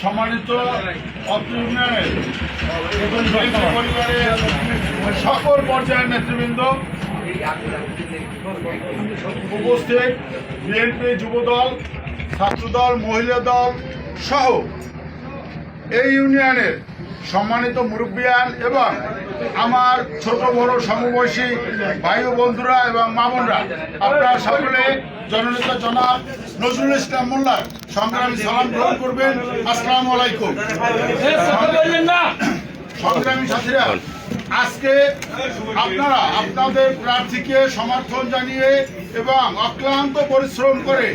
সম্মানিত সকল পর্যায়ের নেতৃবৃন্দ উপস্থিত বিএনপি যুবদল ছাত্রদল মহিলা দল সহ এই ইউনিয়নের সম্মানিত মুরব্বিয়ান এবং আমার ছোট বড় সমবয়সী ভাই বন্ধুরা এবং মামনরা আপনারা সকলে জননেতা জনাব নজরুল ইসলাম মোল্লার সংগ্রামী সালাম গ্রহণ করবেন। আসসালামু আলাইকুম। সংগ্রামী সাথীরা, আজকে আপনারা আপনাদের প্রার্থীকে সমর্থন জানিয়ে এবং অক্লান্ত পরিশ্রম করে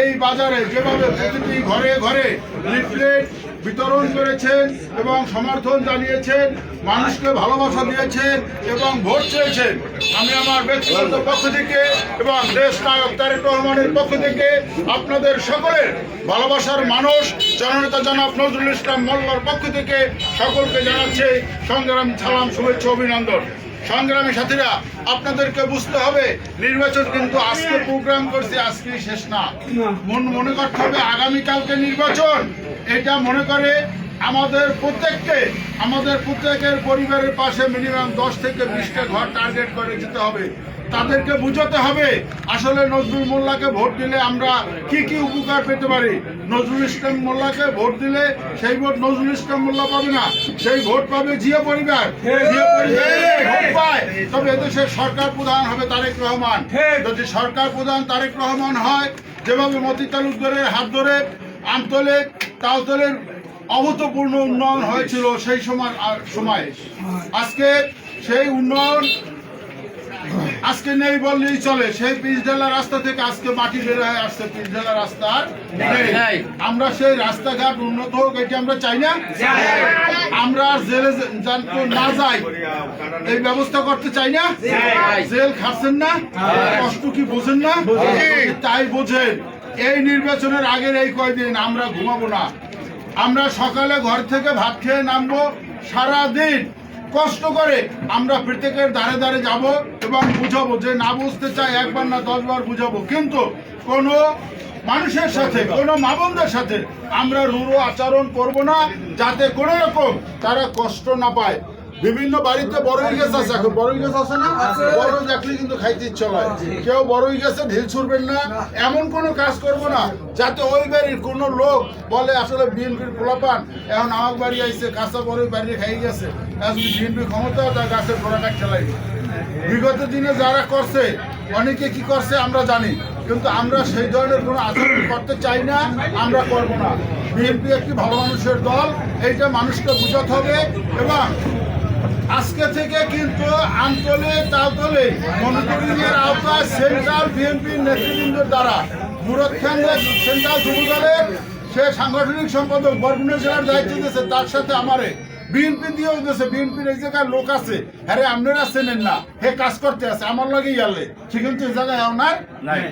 এই বাজারে যেভাবে প্রতিটি ঘরে ঘরে লিফলেট বিতরণ করেছেন এবং সমর্থন জানিয়েছেন, মানুষকে ভালোবাসা দিয়েছেন এবং ভোট চেয়েছেন। আমি আমার ব্যক্তিগত পক্ষ থেকে এবং দেশ নায়ক তারেক রহমানের পক্ষ থেকে আপনাদের সকলের ভালোবাসার মানুষ, জননেতা জনাব নজরুল ইসলাম মোল্লার পক্ষ থেকে সকলকে জানাচ্ছে সংগ্রাম, সালাম, শুভেচ্ছা, অভিনন্দন। সংগ্রামী সাথীরা, আপনাদেরকে বুঝতে হবে, নির্বাচন কিন্তু আজকে প্রোগ্রাম করছে আজকে শেষ না। মন মনে করতে হবে আগামীকালকে নির্বাচন। এটা মনে করে আমাদের প্রত্যেককে, আমাদের প্রত্যেকের পরিবারের পাশে মিনিমাম দশ থেকে বিশটা ঘর টার্গেট করে যেতে হবে। তাদেরকে বুঝাতে হবে। আসলে নজরুল মোল্লাকে ভোট দিলে আমরা কি কি উপকার পেতে পারি? নজরুল ইসলাম মোল্লাকে ভোট দিলে সেই ভোট নজরুল ইসলাম মোল্লা পাবে না। সেই ভোট পাবে জিয়া পরিবার। তবে এদেশের সরকার প্রধান হবে তারেক রহমান। যদি সরকার প্রধান তারেক রহমান হয়, যেভাবে মতি তালুকদারের হাত ধরে আমতলে তালতলের অভূতপূর্ণ উন্নয়ন হয়েছিল সেই সময় সময়। আজকে সেই উন্নয়ন আজকে নেই বললেই চলে। সেই পিচঢালা রাস্তা থেকে আজকে মাটি বের হয়ে আসছে। পিচঢালা রাস্তা। আমরা সেই রাস্তাঘাট উন্নত হোক এটি আমরা চাই না। আমরা জেলে না যাই। এই ব্যবস্থা করতে চাই না। জেল খাচ্ছেন না। কষ্ট কি বোঝেন না? তাই বোঝেন। এই নির্বাচনের আগের এই কয়দিন আমরা ঘুমাবো না। আমরা সকালে ঘর থেকে ভাত খেয়ে নামবো। সারা দিন কষ্ট করে আমরা প্রত্যেকের দ্বারে দ্বারে যাব এবং বুঝাবো যে না বুঝতে চাই একবার না দশবার বুঝাবো। কিন্তু কোনো মানুষের সাথে, কোনো মাবনদের সাথে আমরা রুড়ো আচরণ করব না, যাতে কোনো রকম তারা কষ্ট না পায়। বিভিন্ন বাড়িতে বড়ই গাছ আছে এখন। বড়ই গাছ আছে না? বড় দেখলে কিন্তু খাইতে ইচ্ছা হয়। কেউ বড়ই গাছে ঢিল ছুড়বেন না। এমন কোনো কাজ করব না যাতে ওই বাড়ির কোনো লোক বলে আসলে বিএনপির পোলাপান এখন আমার বাড়ি আইছে কাঁচা বড়ই বাড়ি খাই গেছে। এখন বিএনপি ক্ষমতা তার গাছের গোড়া কাঠ খেলাই। বিগত দিনে যারা করছে অনেকে কি করছে আমরা জানি কিন্তু আমরা সেই ধরনের কোনো আচরণ করতে চাই না আমরা করব না। বিএনপি একটি ভালো মানুষের দল এইটা মানুষকে বুঝাতে হবে এবং আজকে থেকে কিন্তু আমতলে তালতলে মনিটরিংয়ের আওতায় সেন্ট্রাল বিএনপি নেতৃবৃন্দের দ্বারা মুরত খান সেন্ট্রাল যুব দলের সে সাংগঠনিক সম্পাদক বরগুনা জেলার দায়িত্ব দিয়েছে তার সাথে আমারে বিএনপি দিয়েও দিয়েছে বিএনপির এই জায়গায় লোক আছে। হ্যাঁ আপনারা চেনেন না হে কাজ করতে আছে আমার লগে ইয়ালে। সে কিন্তু এই জায়গায় আপনার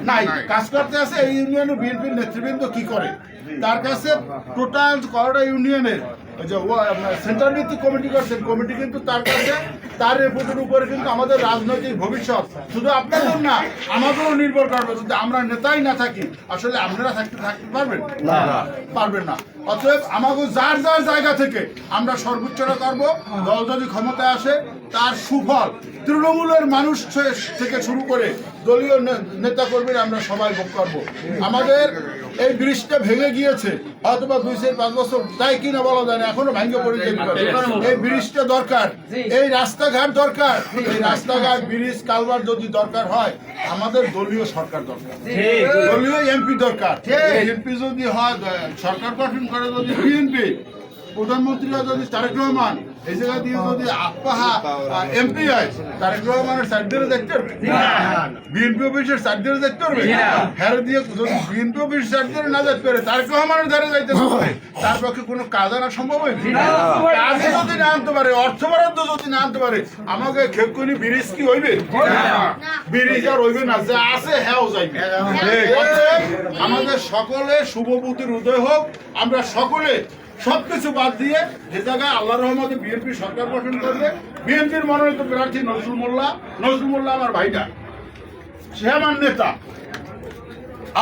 নাই? কাজ করতে আছে এই ইউনিয়নের বিএনপির নেতৃবৃন্দ কি করে? তার কাছে টোটাল করোনা ইউনিয়নের ওই যে সেন্ট্রাল ভিত্তিক কমিটি করছেন। কমিটি কিন্তু তার কাছে তার রিপোর্টের উপরে কিন্তু আমাদের রাজনৈতিক ভবিষ্যৎ। শুধু আপনাদের না আমাদেরও নির্ভর করবে। যদি আমরা নেতাই না থাকি আসলে আপনারা থাকতে থাকতে পারবেন? না। পারবেন না। অতএব আমাকে যার যার জায়গা থেকে আমরা সর্বোচ্চটা করব। দল যদি ক্ষমতায় আসে তার সুফল। তৃণমূলের মানুষ থেকে শুরু করে দলীয় নেতা কর্মীরা আমরা সবাই ভোগ করব। আমাদের এই ব্রিজটা ভেঙে গিয়েছে হয়তো বা দুই চার পাঁচ বছর তাই কিনা বলা যায় না এখনও ভেঙে পড়ে যেতে পারে এই ব্রিজটা দরকার। এই রাস্তাঘাট দরকার। এই রাস্তাঘাট ব্রিজ কালভার যদি দরকার হয় আমাদের দলীয় সরকার দরকার। দলীয় এমপি দরকার। এমপি যদি হয় সরকার গঠন করে যদি বিএনপি প্রধানমন্ত্রী হয় যদি তারেক রহমান এই জায়গা দিয়ে যদি আপাহা এমপি হয় তারেক রহমানের সাইড দিয়ে দেখতে পারবে? বিএনপি অফিসের সাইড দিয়ে দেখতে পারবে? হ্যাঁ দিয়ে যদি বিএনপি সাইড দিয়ে না দেখতে পারে তারেক রহমানের ধারে যাইতে পারবে? তার পক্ষে কোনো কাজ আনা সম্ভব হয় কাজে যদি না আনতে পারে অর্থ বরাদ্দ যদি না আনতে পারে আমাকে খেপকুনি ব্রিজ কি হইবে? ব্রিজ আর হইবে না যে আছে হ্যাঁ। যাইবে আমাদের সকলে শুভবুদ্ধির উদয় হোক আমরা সকলে সবকিছু বাদ দিয়ে যে জায়গায় আল্লাহ রহমতে বিএনপি সরকার গঠন করবে, বিএনপির মনোনীত প্রার্থী নজরুল মোল্লা নজরুল মোল্লা আমার ভাইটা, সে আমার নেতা।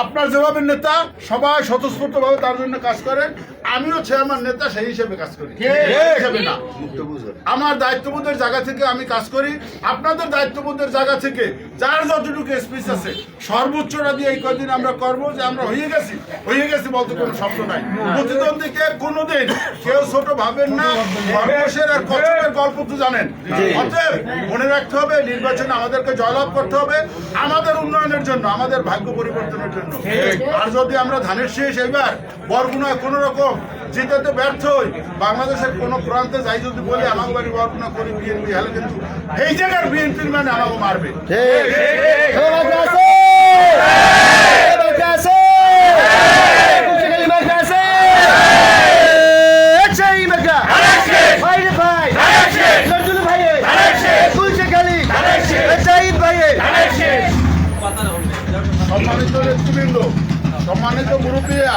আপনার যেভাবে নেতা সবাই স্বতঃস্ফূর্তভাবে তার জন্য কাজ করেন। আমিও চেয়ারম্যান নেতা সেই হিসেবে কাজ করি। হিসেবে না। আমার দায়িত্ববোধের জায়গা থেকে আমি কাজ করি। আপনাদের দায়িত্ববোধের জায়গা থেকে যার যতটুকু স্পেস আছে সর্বোচ্চটা দিয়ে এই কদিন আমরা করব যে আমরা হয়ে গেছি। হয়ে গেছি বলতে কোনো শব্দ নাই। প্রতিদ্বন্দ্বীকে কোনোদিন কেউ ছোট ভাবেন না। খরগোশের আর কচ্ছপের গল্প তো জানেন। অতএব মনে রাখতে হবে নির্বাচনে আমাদেরকে জয়লাভ করতে হবে। আমাদের উন্নয়নের জন্য আমাদের ভাগ্য পরিবর্তনের জন্য। আর যদি আমরা ধানের শেষ এবার বরগুনায় কোনো রকম জিতাতে ব্যর্থ হই বাংলাদেশের কোনো প্রান্তে যাই যদি বলি আমাকে বাড়ি বরগুনা করি বিএনপি হলে কিন্তু এই জায়গার বিএনপির মানে আমাকে মারবে।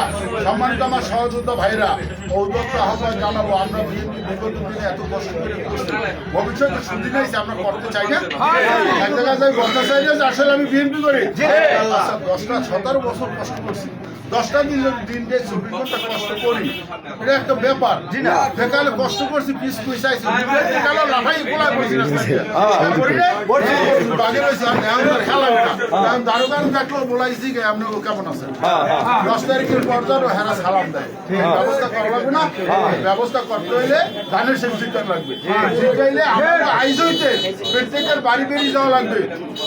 মুরব্বীরা সম্মানিত আমার সহযোদ্ধা ভাইরা ঔদ্যত্য আহ্বান জানাব। আমরা বিএনপি বিগত দিনে এত কষ্ট করে। ভবিষ্যতে সুদিন হয়েছে আমরা করতে চাই না। এক জায়গায় আসলে আমি বিএনপি করি। আচ্ছা দশটা সতেরো বছর কষ্ট করছি। দশটা দিন দিন দিয়ে কষ্ট করি। এটা একটা ব্যাপার। বেকালে কষ্ট করছি পিস লাফাই গোলা করছি না? বাগে রয়েছে, এখন খেলা হয় না। এখন দারোগান বলাইছি যে আপনি কেমন আছেন? দশ তারিখের পর তো হেরা সালাম দেয় ব্যবস্থা করা লাগবে না। ব্যবস্থা করতে হইলে ধানের জিতার লাগবে। আমাদের আইজ হইতে প্রত্যেকের বাড়ি বেরিয়ে যাওয়া লাগবে।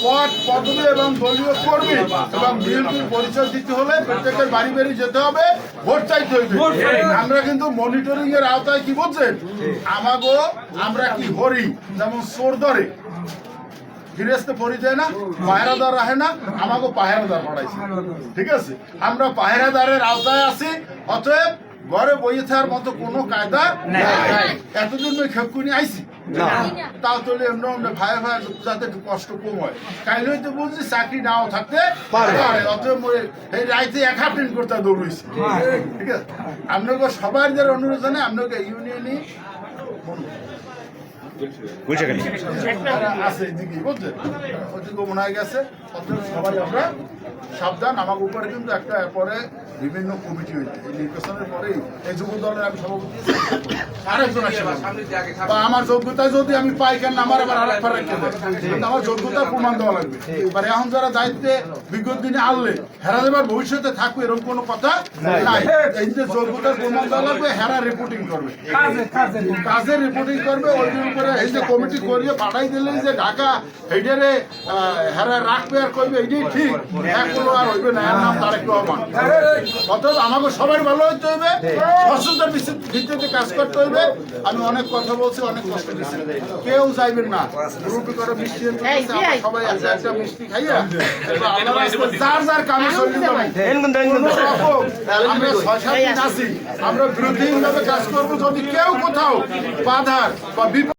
পদ পদবি এবং দলীয় কর্মী এবং বিএনপির পরিচয় দিতে হলে প্রত্যেকের বাড়ি বেরিয়ে যেতে হবে ভোট চাইতে হইবে। আমরা কিন্তু মনিটরিং এর আওতায় কি বলছেন? আমাগো আমরা কি হরি? যেমন চোর ধরে। গৃহস্থ পরিচয় না পায়রাদার রাখে না আমাকে পায়রাদার পড়াইছে ঠিক আছে? আমরা পায়রাদারের আওতায় আছি অতএব ঘরে বইয়ে থাকার মতো কোনো কায়দা নাই। এতদিন ওই খেপকুনি আইছি। এমন এমন ভাই ভাই যাতে একটু কষ্ট কম হয়। কাইলে হয়তো বলছি চাকরি নাও থাকতে পারে। অতএব মোরে এই রাইতে এক হাফ দিন করতে দৌড়ইছি। ঠিক আছে? আপনাকে সবার যারা অনুরোধ জানে আপনাকে ইউনিয়নই আছে এদিকে বুঝলেন? ওদিকে মনে হয় গেছে অতএব সবাই আমরা সাবধান আমার উপরে কিন্তু একটা পরে বিভিন্ন কমিটি হয়েছে এই নির্বাচনের পরেই এই যুব দলের আমি সভাপতি আরেকজন বা আমার যোগ্যতা যদি আমি পাই কেন আমার আবার আরেক ফারেক কে কিন্তু আমার যোগ্যতার প্রমাণ দেওয়া লাগবে। এবার এখন যারা দায়িত্বে বিগত দিনে আনলে হেরা দেবার ভবিষ্যতে থাকবে এরকম কোনো কথা নাই। এই যে যোগ্যতার প্রমাণ দেওয়া লাগবে হেরা রিপোর্টিং করবে। কাজের রিপোর্টিং করবে ওই উপরে এই যে কমিটি করিয়ে পাঠাই দিলে যে ঢাকা এইটারে হেরা রাখবে আর করবে এইটাই ঠিক। এক আর হইবে না এর নাম তারেক রহমান। অতএব আমাকে সবাই ভালো হইতে হইবে ভিত্তি- ভিত্তিতে কাজ করতে হইবে। আমি অনেক কথা বলছি অনেক কষ্ট দিচ্ছি কেউ চাইবেন না। গ্রুপে করে মিষ্টি সবাই একটা একটা মিষ্টি খাইয়া। যার যার কামে আমরা ছয় সাত দিন আছি আমরা বিরোধীভাবে কাজ করব যদি কেউ কোথাও বাধার বা বিপদ